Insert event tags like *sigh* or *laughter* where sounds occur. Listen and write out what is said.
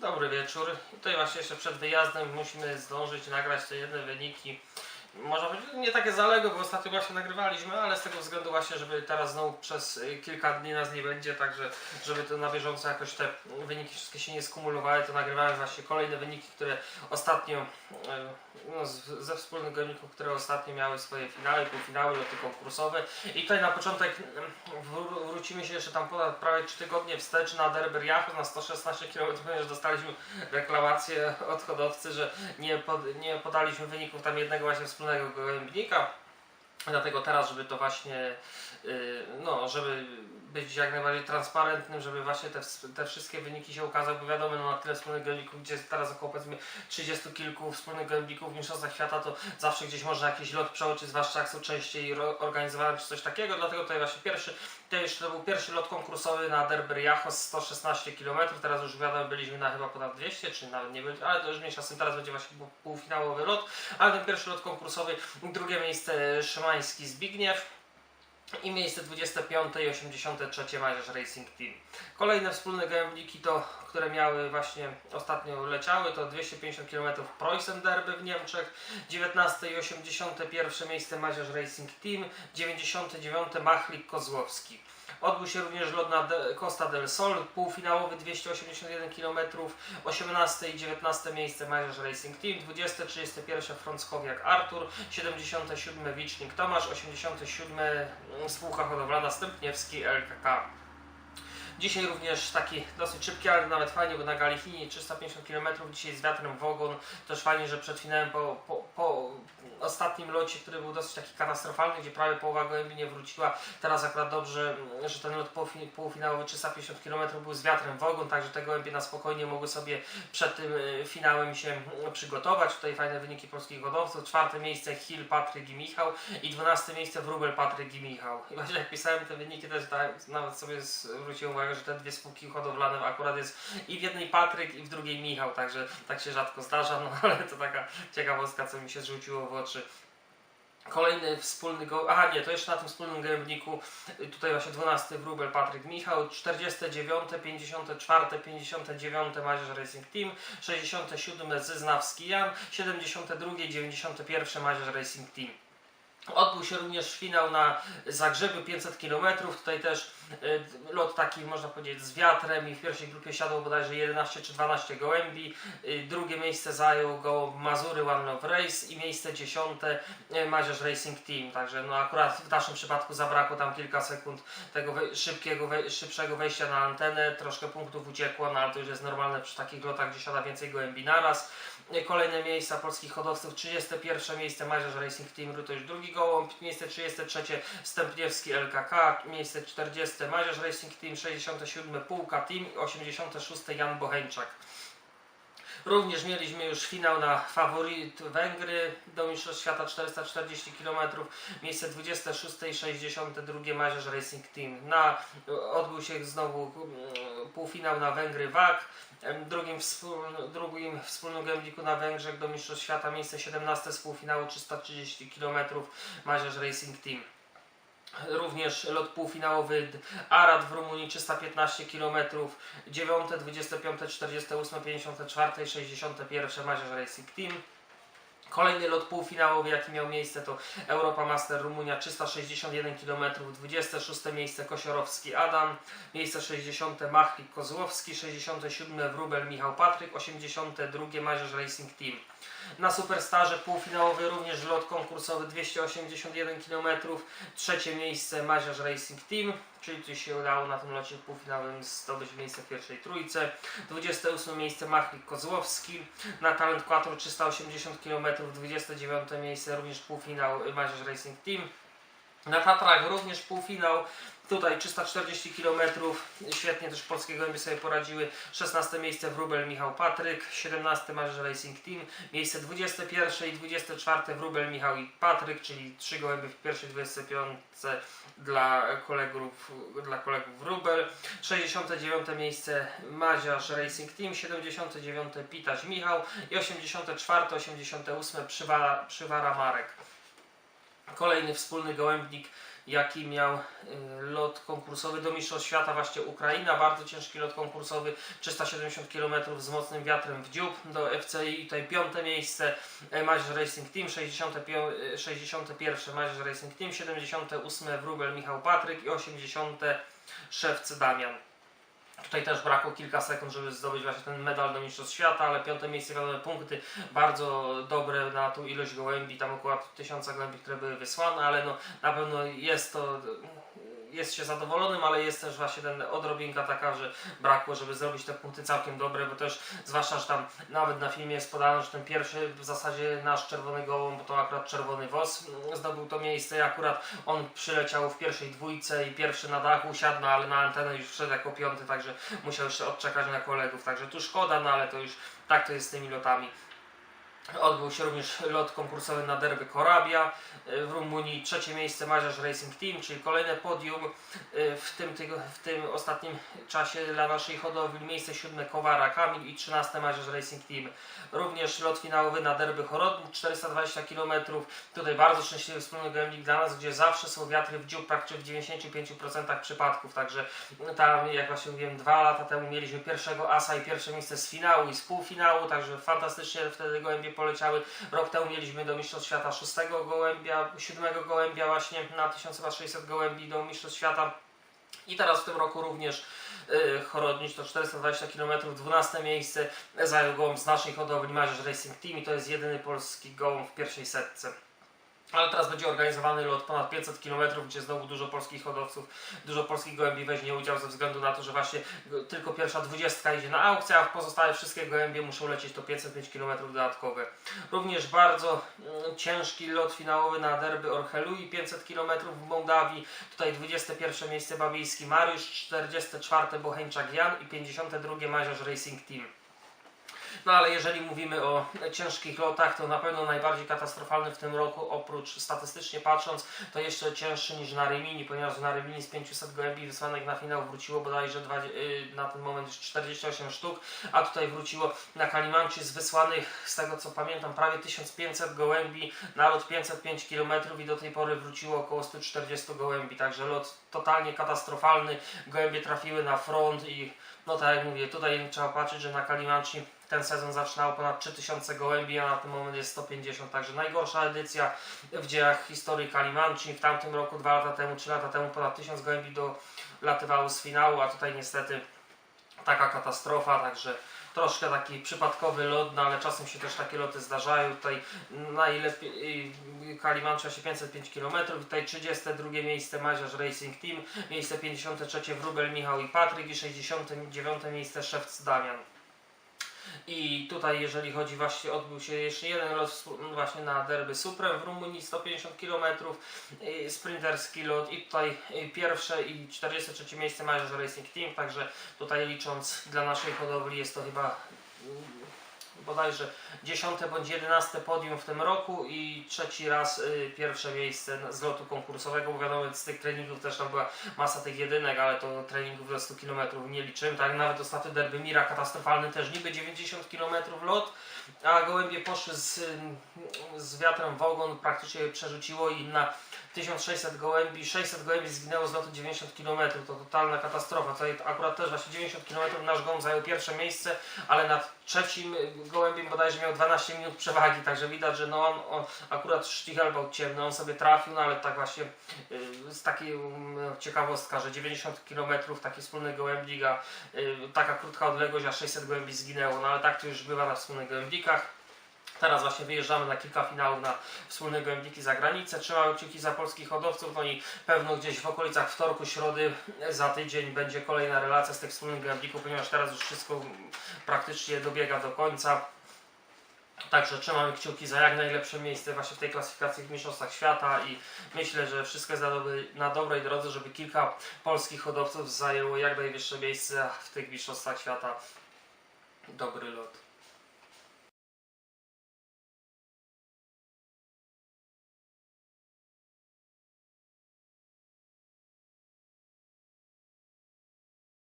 Dobry wieczór. Tutaj właśnie jeszcze przed wyjazdem musimy zdążyć nagrać te jedne wyniki. Można powiedzieć, nie takie zaległe, bo ostatnio właśnie nagrywaliśmy, ale z tego względu właśnie, żeby teraz znowu przez y, kilka dni nas nie będzie, także żeby to na bieżąco jakoś te wyniki wszystkie się nie skumulowały, to nagrywałem właśnie kolejne wyniki, które ostatnio, y, no, ze wspólnych graników, które ostatnio miały swoje finały, półfinały, loty konkursowe. I tutaj na początek mm, wró- wrócimy się jeszcze tam ponad prawie 3 tygodnie wstecz na Derber Yachus na 116 km, ponieważ dostaliśmy reklamację od hodowcy, że nie, pod, nie podaliśmy wyników tam jednego właśnie восстановил ГВМ Бника. Dlatego teraz, żeby to właśnie, yy, no, żeby być jak najbardziej transparentnym, żeby właśnie te, te wszystkie wyniki się ukazały, bo wiadomo, no, na tyle wspólnych gołębników, gdzie jest teraz około powiedzmy 30 kilku wspólnych gołębników w Mistrzostwach Świata, to zawsze gdzieś można jakiś lot przeoczyć, zwłaszcza jak są częściej organizowane czy coś takiego, dlatego tutaj właśnie pierwszy, to jeszcze to był pierwszy lot konkursowy na Derber Yachos 116 km, teraz już wiadomo, byliśmy na chyba ponad 200, czy nawet nie byli, ale to już mniejsza tym, teraz będzie właśnie pół- półfinałowy lot, ale ten pierwszy lot konkursowy, drugie miejsce Szymański Zbigniew, i miejsce 25 i 83 Mazierz Racing Team. Kolejne wspólne gębniki to, które miały właśnie ostatnio leciały, to 250 km Preußen Derby w Niemczech, 19 i 81 miejsce Mazierz Racing Team, 99 Machlik Kozłowski. Odbył się również lot na Costa del Sol, półfinałowy 281 km, 18 i 19 miejsce Mazierz Racing Team, 20, 31 Frąckowiak Artur, 77 Wicznik Tomasz, 87 mm, spółka hodowlana Stępniewski LKK. Dzisiaj również taki dosyć szybki, ale nawet fajnie, bo na Galichini 350 km dzisiaj z wiatrem w ogon. Też fajnie, że przed finałem po, po, po ostatnim locie, który był dosyć taki katastrofalny, gdzie prawie połowa gołębi nie wróciła. Teraz akurat dobrze, mm, że ten lot półfi- półfinałowy 350 km był z wiatrem w ogon, także te gołębie na spokojnie mogły sobie przed tym y, finałem się mm, przygotować. Tutaj fajne wyniki polskich hodowców. Czwarte miejsce Hill, Patryk i Michał i 12 miejsce Wróbel, Patryk i Michał. I właśnie jak pisałem te wyniki też tak, nawet sobie zwróciłem uwagę, że te dwie spółki hodowlane akurat jest i w jednej Patryk i w drugiej Michał, także tak się rzadko zdarza, no *laughs* ale to taka ciekawostka, co mi się zrzuciło w oczy. Kolejny wspólny go. Aha, nie, to jeszcze na tym wspólnym gębniku. y, Tutaj właśnie 12 Wróbel, Patryk Michał, 49, 54, 59 Mazierz Racing Team, 67 Zyznawski Jan, 72, 91 Mazierz Racing Team. Odbył się również finał na Zagrzebiu 500 km. Tutaj też lot taki można powiedzieć z wiatrem i w pierwszej grupie siadło bodajże 11 czy 12 gołębi. Y, drugie miejsce zajął go Mazury One Love Race i miejsce dziesiąte y, Mazierz Racing Team. Także no akurat w naszym przypadku zabrakło tam kilka sekund tego szybkiego, szybszego wejścia na antenę. Troszkę punktów uciekło, no ale to już jest normalne przy takich lotach, gdzie siada więcej gołębi naraz. Kolejne miejsca polskich hodowców. 31 miejsce Mazierz Racing Team, to już drugi gołąb. Miejsce 33 Stępniewski LKK. Miejsce 40 Mazierz Racing Team, 67 Półka Team i 86 Jan Bocheńczak. Również mieliśmy już finał na faworyt Węgry do Mistrzostw Świata 440 km. Miejsce 26 i 62 Mazierz Racing Team. Na, odbył się znowu mm, półfinał na Węgry WAG. Drugim, drugim wspólnym gębniku na Węgrzech do Mistrzostw Świata miejsce 17 z półfinału 330 km Mazierz Racing Team. Również lot półfinałowy Arad w Rumunii 315 km, 9, 25, 48, 54 i 61 Mazierz Racing Team. Kolejny lot półfinałowy, jaki miał miejsce, to Europa Master Rumunia 361 km, 26 miejsce Kosiorowski Adam, miejsce 60 Machlik Kozłowski, 67 Wróbel Michał Patryk, 82 Mazierz Racing Team. Na Superstarze półfinałowy również lot konkursowy 281 km, trzecie miejsce Mazierz Racing Team, czyli tu się udało na tym locie półfinałowym zdobyć miejsce w pierwszej trójce. 28 miejsce Machlik Kozłowski, na Talent Quattro 380 km, 29 miejsce również półfinał Mazierz Racing Team. Na Tatrach również półfinał, tutaj 340 km, świetnie też polskie gołębie sobie poradziły. 16 miejsce Wróbel Michał Patryk, 17 Mazierz Racing Team, miejsce 21 i 24 Wróbel Michał i Patryk, czyli 3 gołębie w pierwszej 25 dla kolegów, dla kolegów Wróbel. 69 miejsce Maziarz Racing Team, 79 Pitaś Michał i 84, 88 Przywara, Przywara Marek. Kolejny wspólny gołębnik, jaki miał y, lot konkursowy do Mistrzostw Świata, właśnie Ukraina, bardzo ciężki lot konkursowy, 370 km z mocnym wiatrem w dziób do FCI, tutaj piąte miejsce e, Mazur Racing Team, 65, e, 61 Mazur Racing Team, 78 Wróbel Michał Patryk i 80 Szewcy Damian. Tutaj też brakło kilka sekund, żeby zdobyć właśnie ten medal do Mistrzostw Świata, ale piąte miejsce, wiadomo, punkty bardzo dobre na tą ilość gołębi, tam około tysiąca gołębi, które były wysłane, ale no na pewno jest to, jest się zadowolonym, ale jest też właśnie ten odrobinka taka, że brakło, żeby zrobić te punkty całkiem dobre, bo też zwłaszcza, że tam nawet na filmie jest podane, że ten pierwszy w zasadzie nasz czerwony gołąb, bo to akurat czerwony woz mm, zdobył to miejsce i akurat on przyleciał w pierwszej dwójce i pierwszy na dachu siadł, no, ale na antenę już wszedł jako piąty, także musiał jeszcze odczekać na kolegów, także tu szkoda, no ale to już tak to jest z tymi lotami. Odbył się również lot konkursowy na derby Korabia y, w Rumunii. Trzecie miejsce Mazarz Racing Team, czyli kolejne podium y, w tym, w tym ostatnim czasie dla naszej hodowli. Miejsce siódme Kowara Kamil i 13 Mazarz Racing Team. Również lot finałowy na derby Chorodnik 420 km. Tutaj bardzo szczęśliwy wspólny gołębnik dla nas, gdzie zawsze są wiatry w dziób praktycznie w 95% przypadków. Także tam, jak właśnie mówiłem, dwa lata temu mieliśmy pierwszego asa i pierwsze miejsce z finału i z półfinału, także fantastycznie wtedy gołębie poleciały. Rok temu mieliśmy do Mistrzostw Świata szóstego gołębia, siódmego gołębia właśnie na 1600 gołębi do Mistrzostw Świata. I teraz w tym roku również yy, Chorodnicz to 420 km, 12 miejsce zajął gołąb z naszej hodowli Marzysz Racing Team i to jest jedyny polski gołąb w pierwszej setce. Ale teraz będzie organizowany lot ponad 500 km, gdzie znowu dużo polskich hodowców, dużo polskich gołębi weźmie udział ze względu na to, że właśnie tylko pierwsza dwudziestka idzie na aukcję, a pozostałe wszystkie gołębie muszą lecieć to 505 km dodatkowe. Również bardzo mm, ciężki lot finałowy na derby Orchelui, 500 km w Mołdawii. Tutaj 21 miejsce Babijski Mariusz, 44 Bocheńczak Jan i 52 Maziarz Racing Team. No ale jeżeli mówimy o ciężkich lotach, to na pewno najbardziej katastrofalny w tym roku, oprócz statystycznie patrząc, to jeszcze cięższy niż na Rymini, ponieważ na Rymini z 500 gołębi wysłanych na finał wróciło bodajże dwa, yy, na ten moment już 48 sztuk, a tutaj wróciło na Kalimancie z wysłanych, z tego co pamiętam, prawie 1500 gołębi, na lot 505 km i do tej pory wróciło około 140 gołębi, także lot totalnie katastrofalny, gołębie trafiły na front i no tak jak mówię, tutaj trzeba patrzeć, że na Kalimanci ten sezon zaczynał ponad 3000 gołębi, a na ten moment jest 150, także najgorsza edycja w dziejach historii Kalimanci. W tamtym roku, dwa lata temu, trzy lata temu ponad 1000 gołębi dolatywało z finału, a tutaj niestety taka katastrofa, także troszkę taki przypadkowy lot, no ale czasem się też takie loty zdarzają. Tutaj najlepiej Kalimancha się 505 km, tutaj 32 miejsce Maziarz Racing Team, miejsce 53 Wróbel Michał i Patryk i 69 miejsce Szewc Damian. I tutaj, jeżeli chodzi właśnie, odbył się jeszcze jeden lot współ- właśnie na derby Suprem w Rumunii, 150 km, y, sprinterski lot i tutaj y, pierwsze i 43 miejsce Major Racing Team, także tutaj licząc dla naszej hodowli jest to chyba bodajże 10 bądź 11 podium w tym roku i trzeci raz y, pierwsze miejsce z lotu konkursowego, bo wiadomo z tych treningów też tam była masa tych jedynek, ale to treningów do 100 km nie liczymy, tak? Nawet ostatni derby Mira katastrofalny też niby 90 km lot, a gołębie poszły z, z wiatrem w ogon, praktycznie przerzuciło i na 1600 gołębi, 600 gołębi zginęło z lotu 90 km, to totalna katastrofa. Tutaj akurat też właśnie 90 km nasz gołąb zajął pierwsze miejsce, ale nad trzecim gołębiem bodajże miał 12 minut przewagi, także widać, że no on, on akurat sztichelbał ciemny, on sobie trafił, no ale tak właśnie yy, z takiej um, ciekawostka, że 90 km taki wspólny gołębnik, a yy, taka krótka odległość, a 600 gołębi zginęło, no ale tak to już bywa na wspólnych gołębnikach. Teraz właśnie wyjeżdżamy na kilka finałów na wspólne gołębniki za granicę. Trzymamy kciuki za polskich hodowców, no i pewno gdzieś w okolicach wtorku, środy za tydzień będzie kolejna relacja z tych wspólnych gołębników, ponieważ teraz już wszystko praktycznie dobiega do końca. Także trzymamy kciuki za jak najlepsze miejsce właśnie w tej klasyfikacji w Mistrzostwach Świata i myślę, że wszystko jest na, dobry, na dobrej drodze, żeby kilka polskich hodowców zajęło jak najwyższe miejsce w tych Mistrzostwach Świata. Dobry lot.